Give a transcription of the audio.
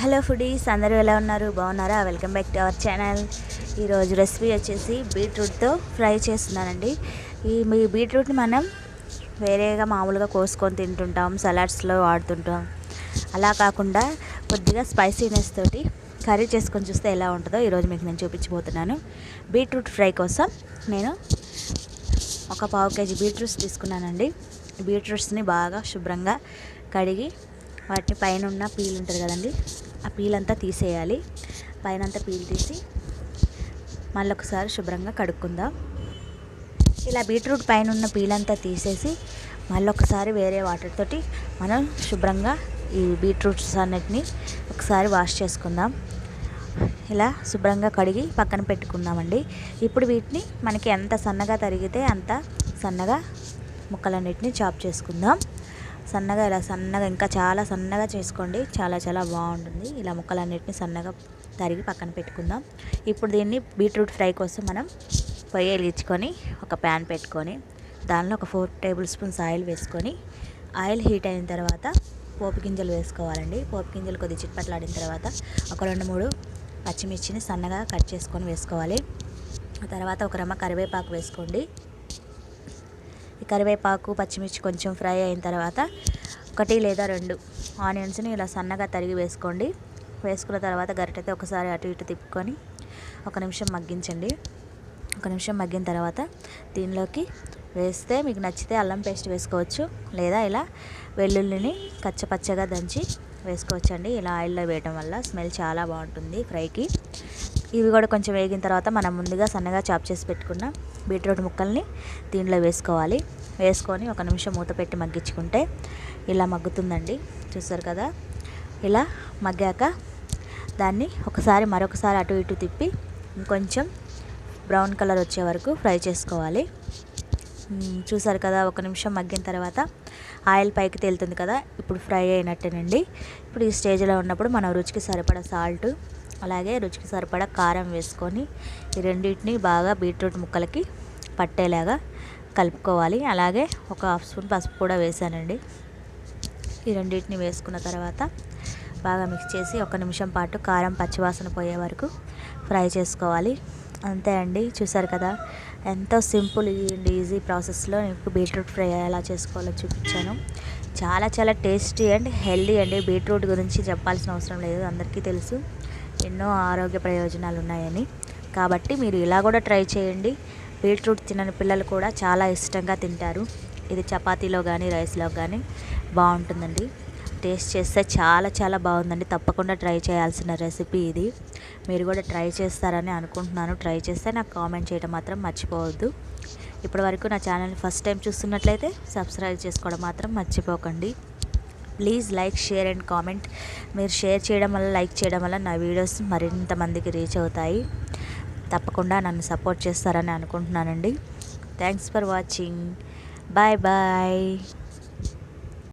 Hello foodies అందరూ ఎలా ఉన్నారు? బాగున్నారా? Welcome back to our channel. ఈరోజు రెసిపీ వచ్చేసి బీట్రూట్తో ఫ్రై చేస్తున్నానండి. ఈ మీ బీట్రూట్ని మనం వేరేగా మామూలుగా కోసుకొని తింటుంటాం సలాడ్స్లో వాడుతుంటాం. అలా కాకుండా కొద్దిగా స్పైసీనెస్ తోటి కర్రీ చేసుకొని చూస్తే ఎలా ఉంటుందో ఈరోజు మీకు నేను చూపించబోతున్నాను. బీట్రూట్ ఫ్రై కోసం నేను ఒక పావు కేజీ బీట్రూట్స్ తీసుకున్నానండి. బీట్రూట్స్ని బాగా శుభ్రంగా కడిగి వాటిని పైన ఉన్న పీల్ ఉంటుంది కదండి ఆ పీల్ అంతా తీసేయాలి. పైన అంతా పీల్ తీసి మళ్ళీ ఒకసారి శుభ్రంగా కడుక్కుందాం. ఇలా బీట్రూట్ పైన ఉన్న పీల్ అంతా తీసేసి మళ్ళీ ఒకసారి వేరే వాటర్ తోటి మనం శుభ్రంగా ఈ బీట్రూట్స్ అన్నిటిని ఒకసారి వాష్ చేసుకుందాం. ఇలా శుభ్రంగా కడిగి పక్కన పెట్టుకుందామండి. ఇప్పుడు వీటిని మనకి ఎంత సన్నగా తరిగితే అంత సన్నగా ముక్కలన్నిటిని చాప్ చేసుకుందాం. సన్నగా ఇలా సన్నగా ఇంకా చాలా సన్నగా చేసుకోండి. చాలా చాలా బాగుంటుంది. ఇలా ముక్కలన్నిటిని సన్నగా తరిగి పక్కన పెట్టుకుందాం. ఇప్పుడు దీన్ని బీట్రూట్ ఫ్రై కోసం మనం పొయ్యి వెలిగించుకొని ఒక ప్యాన్ పెట్టుకొని దానిలో ఒక ఫోర్ టేబుల్ స్పూన్స్ ఆయిల్ వేసుకొని ఆయిల్ హీట్ అయిన తర్వాత పోపు గింజలు వేసుకోవాలండి. పోపు గింజలు కొద్దిగా చిట్పట్లాడిన తర్వాత ఒక రెండు మూడు పచ్చిమిర్చిని సన్నగా కట్ చేసుకొని వేసుకోవాలి. ఆ తర్వాత ఒక రమ్మ కరివేపాకు వేసుకోండి. కరివేపాకు పచ్చిమిర్చి కొంచెం ఫ్రై అయిన తర్వాత ఒకటి లేదా రెండు ఆనియన్స్ని ఇలా సన్నగా తరిగి వేసుకోండి. వేసుకున్న తర్వాత గరిటెతో ఒకసారి అటు ఇటు తిప్పుకొని ఒక నిమిషం మగ్గించండి. ఒక నిమిషం మగ్గిన తర్వాత దీనిలోకి వేస్తే మీకు నచ్చితే అల్లం పేస్ట్ వేసుకోవచ్చు లేదా ఇలా వెల్లుల్లిని కచ్చపచ్చగా దంచి వేసుకోవచ్చండి. ఇలా ఆయిల్లో వేయటం వల్ల స్మెల్ చాలా బాగుంటుంది ఫ్రైకి. ఇవి కూడా కొంచెం వేగిన తర్వాత మనం ముందుగా సన్నగా చాప్ చేసి పెట్టుకున్న బీట్రూట్ ముక్కల్ని దీనిలో వేసుకోవాలి. వేసుకొని ఒక నిమిషం మూత పెట్టి మగ్గించుకుంటే ఇలా మగ్గుతుందండి. చూసారు కదా? ఇలా మగ్గాక దాన్ని ఒకసారి మరొకసారి అటు ఇటు తిప్పి ఇంకొంచెం బ్రౌన్ కలర్ వచ్చే వరకు ఫ్రై చేసుకోవాలి. చూసారు కదా? ఒక నిమిషం మగ్గిన తర్వాత ఆయిల్ పైకి తేలుతుంది కదా? ఇప్పుడు ఫ్రై అయినట్టేనండి. ఇప్పుడు ఈ స్టేజ్లో ఉన్నప్పుడు మనం రుచికి సరిపడా సాల్ట్ అలాగే రుచికి సరిపడా కారం వేసుకొని ఈ రెండింటిని బాగా బీట్రూట్ ముక్కలకి పట్టేలాగా కలుపుకోవాలి. అలాగే ఒక హాఫ్ స్పూన్ పసుపు కూడా వేసానండి. ఈ రెండింటిని వేసుకున్న తర్వాత బాగా మిక్స్ చేసి ఒక నిమిషం పాటు కారం పచ్చివాసన పోయే వరకు ఫ్రై చేసుకోవాలి. అంతే అండి. చూసారు కదా ఎంతో సింపుల్ అండ్ ఈజీ ప్రాసెస్లో మీకు బీట్రూట్ ఫ్రై ఎలా చేసుకోవాలో చూపించాను. చాలా చాలా టేస్టీ అండ్ హెల్దీ అండి బీట్రూట్ గురించి చెప్పాల్సిన అవసరం లేదు. అందరికీ తెలుసు. ఎన్నో ఆరోగ్య ప్రయోజనాలు ఉన్నాయని కాబట్టి మీరు ఇలా కూడా ట్రై చేయండి. బీట్రూట్ తినని పిల్లలు కూడా చాలా ఇష్టంగా తింటారు. ఇది చపాతీలో కానీ రైస్లో కానీ బాగుంటుందండి. టేస్ట్ చేస్తే చాలా చాలా బాగుందండి. తప్పకుండా ట్రై చేయాల్సిన రెసిపీ ఇది. మీరు కూడా ట్రై చేస్తారని అనుకుంటున్నాను. ట్రై చేస్తే నాకు కామెంట్ చేయడం మాత్రం మర్చిపోవద్దు. ఇప్పటి వరకు నా ఛానల్ని ఫస్ట్ టైం చూస్తున్నట్లయితే సబ్స్క్రైబ్ చేసుకోవడం మాత్రం మర్చిపోకండి. Please like share and comment. మీరు షేర్ చేయడం వల్ల లైక్ చేయడం వల్ల నా వీడియోస్ మరింత మందికి రీచ్ అవుతాయి. తప్పకుండా నన్ను సపోర్ట్ చేస్తారని అనుకుంటున్నానండి. Thanks for watching. Bye bye.